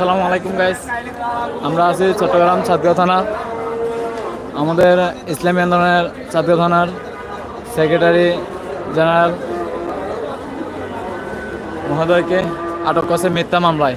আলাইকুম গাইস আমরা আছি চট্টগ্রাম চাঁদগাঁও থানা। আমাদের ইসলামী আন্দোলনের চাঁদগাঁও থানার সেক্রেটারি জেনারেল মহোদয়কে আটক করছে মিথ্যা মামলায়।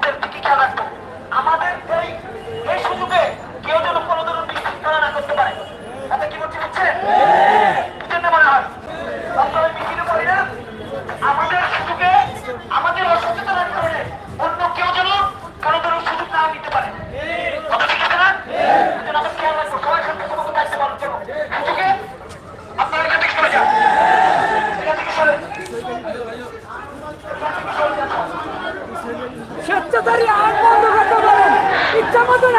আমাদের